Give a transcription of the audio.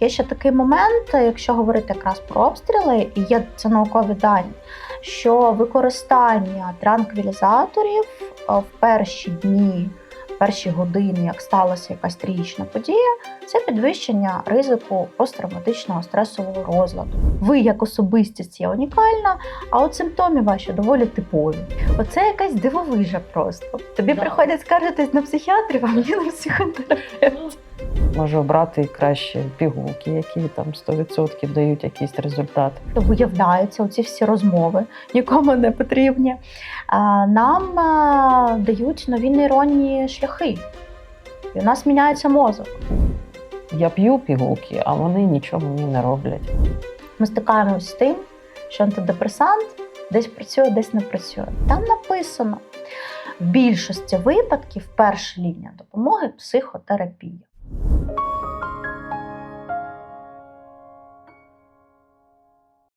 Є ще такий момент, якщо говорити якраз про обстріли, і є це наукові дані, що використання транквілізаторів е, в перші дні, в перші години, як сталася якась трагічна подія, це підвищення ризику посттравматичного стресового розладу. Ви як особистість є унікальна, а от симптоми ваші доволі типові. Оце якась дивовижа просто. Тобі Да. приходять скаржитись на психіатрів, а мені на психотерапевт. Може обрати краще пігулки, які там 100% дають якийсь результат. Виявляються оці всі розмови, нікому не потрібні. Нам дають нові нейронні шляхи. І у нас міняється мозок. Я п'ю пігулки, а вони нічого мені не роблять. Ми стикаємося з тим, що антидепресант десь працює, десь не працює. Там написано: в більшості випадків перша лінія допомоги психотерапія.